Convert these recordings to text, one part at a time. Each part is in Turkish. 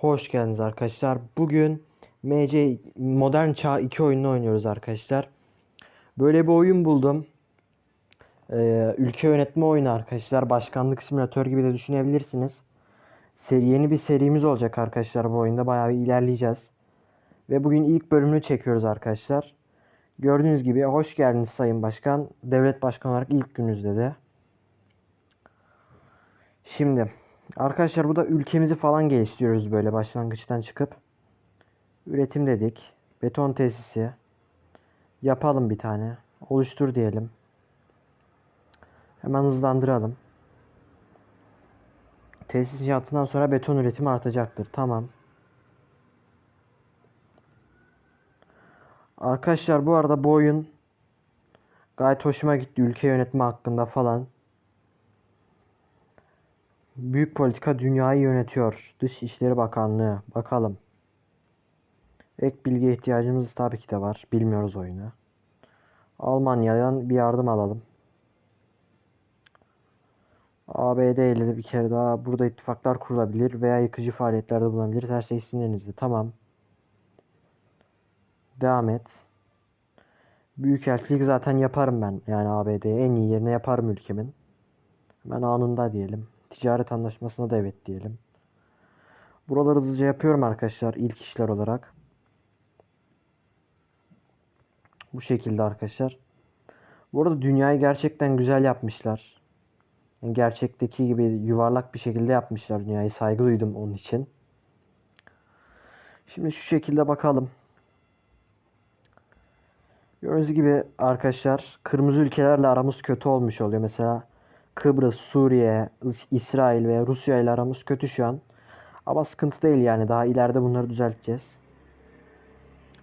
Hoş geldiniz arkadaşlar. Bugün MC Modern Çağ 2 oyununu oynuyoruz arkadaşlar. Böyle bir oyun buldum. Ee, ülke yönetme oyunu arkadaşlar. Başkanlık simülatör gibi de düşünebilirsiniz. Seri, yeni bir serimiz olacak arkadaşlar bu oyunda. Bayağı ilerleyeceğiz. Ve bugün ilk bölümünü çekiyoruz arkadaşlar. Gördüğünüz gibi hoş geldiniz Sayın Başkan. Devlet Başkanı olarak ilk gününüzde de. Şimdi arkadaşlar burada ülkemizi falan geliştiriyoruz böyle başlangıçtan çıkıp. Üretim dedik. Beton tesisi. Yapalım bir tane. Oluştur diyelim. Hemen hızlandıralım. Tesis inşaatından sonra beton üretimi artacaktır. Tamam. Arkadaşlar bu arada bu oyun gayet hoşuma gitti. Ülke yönetme hakkında falan. Büyük politika dünyayı yönetiyor. Dışişleri Bakanlığı. Bakalım. Ek bilgiye ihtiyacımız tabii ki de var. Bilmiyoruz oyunu. Almanya'dan bir yardım alalım. ABD ile de bir kere daha burada ittifaklar kurulabilir veya yıkıcı faaliyetlerde bulunabiliriz. Her şey sizin elinizde. Tamam. Devam et. Büyükelçilik zaten yaparım ben. Yani ABD'ye en iyi yerine yaparım ülkemin. Hemen anında diyelim. Ticaret anlaşmasına da evet diyelim. Buraları hızlıca yapıyorum arkadaşlar ilk işler olarak. Bu şekilde arkadaşlar. Bu arada dünyayı gerçekten güzel yapmışlar. Yani gerçekteki gibi yuvarlak bir şekilde yapmışlar dünyayı. Saygı duydum onun için. Şimdi şu şekilde bakalım. Gördüğünüz gibi arkadaşlar kırmızı ülkelerle aramız kötü olmuş oluyor. Mesela Kıbrıs, Suriye, İs- İsrail ve Rusya ile aramız kötü şu an. Ama sıkıntı değil yani. Daha ileride bunları düzelteceğiz.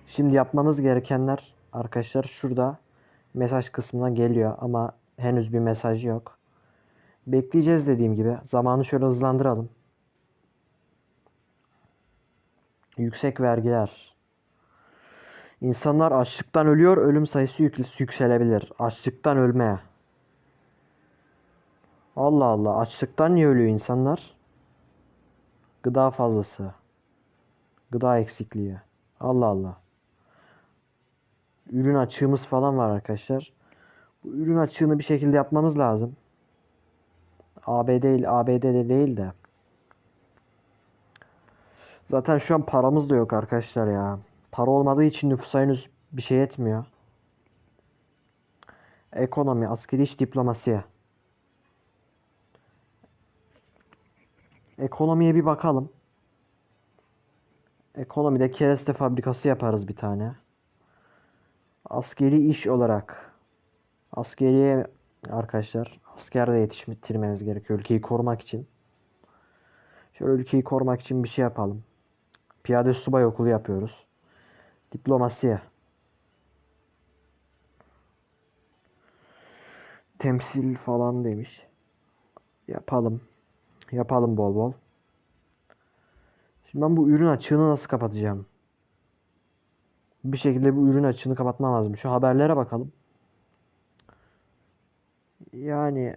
Şimdi yapmamız gerekenler arkadaşlar şurada mesaj kısmına geliyor ama henüz bir mesaj yok. Bekleyeceğiz dediğim gibi. Zamanı şöyle hızlandıralım. Yüksek vergiler. İnsanlar açlıktan ölüyor, ölüm sayısı yük- yükselebilir. Açlıktan ölmeye. Allah Allah, açlıktan niye ölüyor insanlar? Gıda fazlası. Gıda eksikliği. Allah Allah. Ürün açığımız falan var arkadaşlar. Bu ürün açığını bir şekilde yapmamız lazım. ABD değil, ABD'de değil de. Zaten şu an paramız da yok arkadaşlar ya. Para olmadığı için nüfusa henüz bir şey etmiyor. Ekonomi, askeri iş, diplomasi. Ekonomiye bir bakalım. Ekonomide kereste fabrikası yaparız bir tane. Askeri iş olarak. Askeriye arkadaşlar. Asker de yetiştirmeniz gerekiyor ülkeyi korumak için. Şöyle ülkeyi korumak için bir şey yapalım. Piyade subay okulu yapıyoruz. Diplomasi. Temsil falan demiş. Yapalım. Yapalım bol bol. Şimdi ben bu ürün açığını nasıl kapatacağım? Bir şekilde bu ürün açığını kapatmam lazım. Şu haberlere bakalım. Yani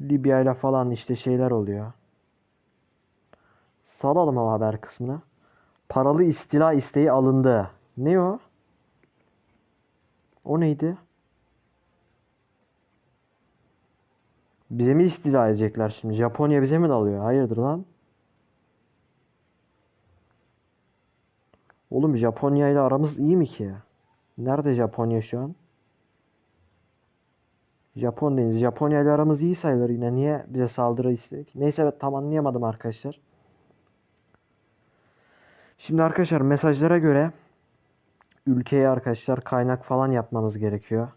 Libya ile falan işte şeyler oluyor. Salalım o haber kısmına. Paralı istila isteği alındı. Ne o? O neydi? Bize mi istila edecekler şimdi? Japonya bize mi dalıyor? Hayırdır lan? Oğlum Japonya ile aramız iyi mi ki? Nerede Japonya şu an? Japon deniz. Japonya ile aramız iyi sayılır yine. Niye bize saldırı istedik? Neyse tam anlayamadım arkadaşlar. Şimdi arkadaşlar mesajlara göre ülkeye arkadaşlar kaynak falan yapmamız gerekiyor.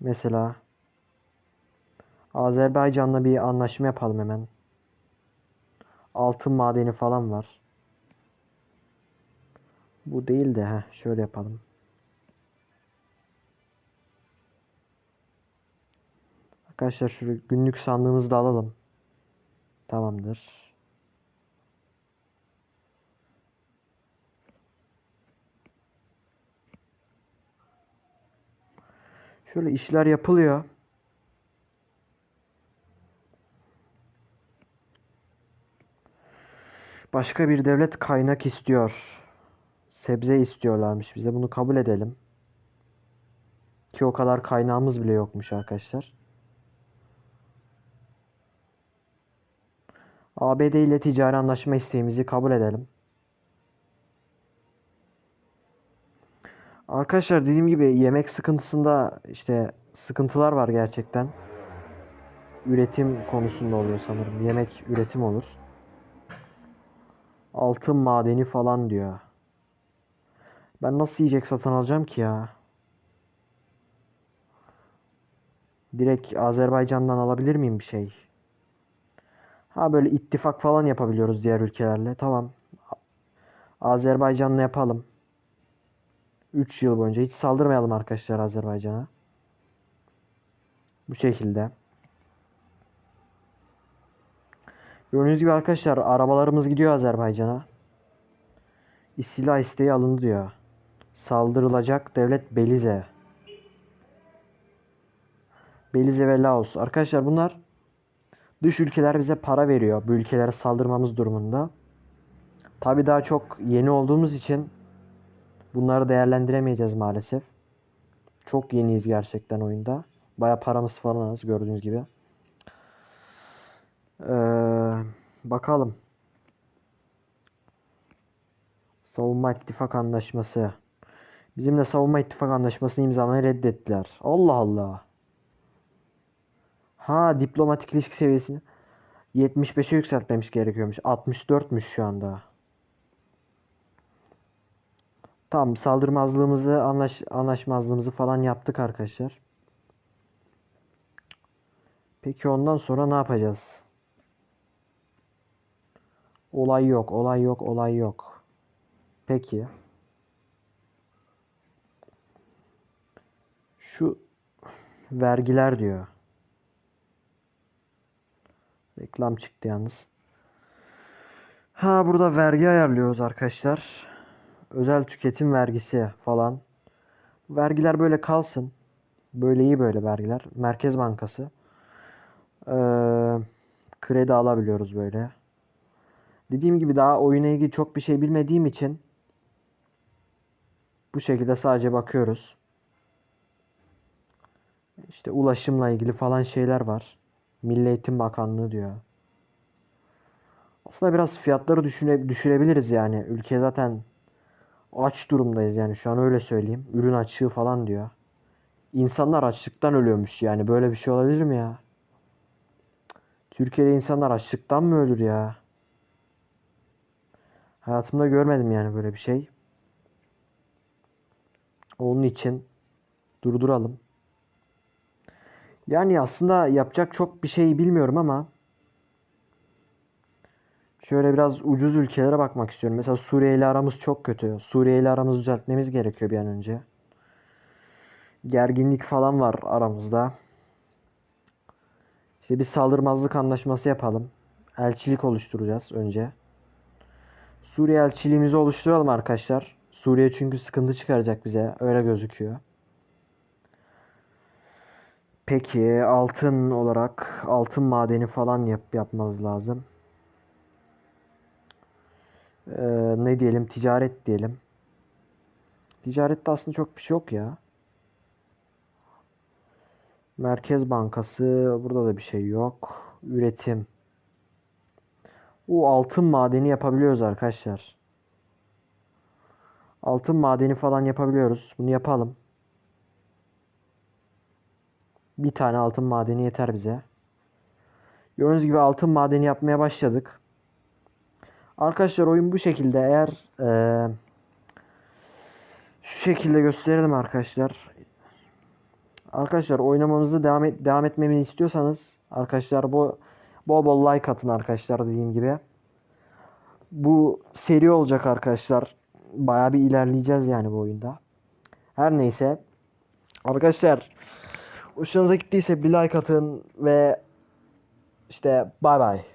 Mesela Azerbaycan'la bir anlaşma yapalım hemen. Altın madeni falan var. Bu değil de heh, şöyle yapalım. Arkadaşlar şu günlük sandığımızı da alalım. Tamamdır. Şöyle işler yapılıyor. Başka bir devlet kaynak istiyor. Sebze istiyorlarmış bize. Bunu kabul edelim. Ki o kadar kaynağımız bile yokmuş arkadaşlar. ABD ile ticari anlaşma isteğimizi kabul edelim. Arkadaşlar dediğim gibi yemek sıkıntısında işte sıkıntılar var gerçekten. Üretim konusunda oluyor sanırım. Yemek üretim olur. Altın madeni falan diyor. Ben nasıl yiyecek satın alacağım ki ya? Direkt Azerbaycan'dan alabilir miyim bir şey? Ha böyle ittifak falan yapabiliyoruz diğer ülkelerle. Tamam. Azerbaycan'la yapalım. 3 yıl boyunca hiç saldırmayalım arkadaşlar Azerbaycan'a. Bu şekilde. Gördüğünüz gibi arkadaşlar arabalarımız gidiyor Azerbaycan'a. İstila isteği alındı diyor. Saldırılacak devlet Belize. Belize ve Laos. Arkadaşlar bunlar dış ülkeler bize para veriyor bu ülkelere saldırmamız durumunda. Tabi daha çok yeni olduğumuz için bunları değerlendiremeyeceğiz maalesef. Çok yeniyiz gerçekten oyunda. Baya paramız falan az gördüğünüz gibi. Ee, bakalım. Savunma ittifak anlaşması. Bizimle savunma ittifak anlaşmasını imzalamayı reddettiler. Allah Allah. Ha diplomatik ilişki seviyesini 75'e yükseltmemiş gerekiyormuş. 64'müş şu anda. Tamam saldırmazlığımızı anlaş anlaşmazlığımızı falan yaptık arkadaşlar. Peki ondan sonra ne yapacağız? Olay yok, olay yok, olay yok. Peki. Şu vergiler diyor. Reklam çıktı yalnız. Ha burada vergi ayarlıyoruz arkadaşlar. Özel tüketim vergisi falan. Vergiler böyle kalsın. Böyle iyi böyle vergiler. Merkez Bankası. Ee, kredi alabiliyoruz böyle. Dediğim gibi daha oyuna ilgili çok bir şey bilmediğim için bu şekilde sadece bakıyoruz. İşte ulaşımla ilgili falan şeyler var. Milli Eğitim Bakanlığı diyor. Aslında biraz fiyatları düşüre, düşürebiliriz yani. Ülke zaten aç durumdayız yani şu an öyle söyleyeyim. Ürün açığı falan diyor. İnsanlar açlıktan ölüyormuş yani. Böyle bir şey olabilir mi ya? Türkiye'de insanlar açlıktan mı ölür ya? Hayatımda görmedim yani böyle bir şey. Onun için durduralım. Yani aslında yapacak çok bir şey bilmiyorum ama şöyle biraz ucuz ülkelere bakmak istiyorum. Mesela Suriye ile aramız çok kötü. Suriye ile aramızı düzeltmemiz gerekiyor bir an önce. Gerginlik falan var aramızda. İşte bir saldırmazlık anlaşması yapalım. Elçilik oluşturacağız önce. Suriye elçiliğimizi oluşturalım arkadaşlar. Suriye çünkü sıkıntı çıkaracak bize. Öyle gözüküyor. Peki altın olarak altın madeni falan yap yapmamız lazım. Ee, ne diyelim? Ticaret diyelim. Ticarette aslında çok bir şey yok ya. Merkez Bankası burada da bir şey yok. Üretim. O altın madeni yapabiliyoruz arkadaşlar. Altın madeni falan yapabiliyoruz. Bunu yapalım. Bir tane altın madeni yeter bize. Gördüğünüz gibi altın madeni yapmaya başladık. Arkadaşlar oyun bu şekilde. Eğer eee, şu şekilde gösterelim arkadaşlar. Arkadaşlar oynamamızı devam et, devam etmemizi istiyorsanız arkadaşlar bu bol bol like atın arkadaşlar dediğim gibi. Bu seri olacak arkadaşlar. Bayağı bir ilerleyeceğiz yani bu oyunda. Her neyse. Arkadaşlar hoşunuza gittiyse bir like atın ve işte bay bay.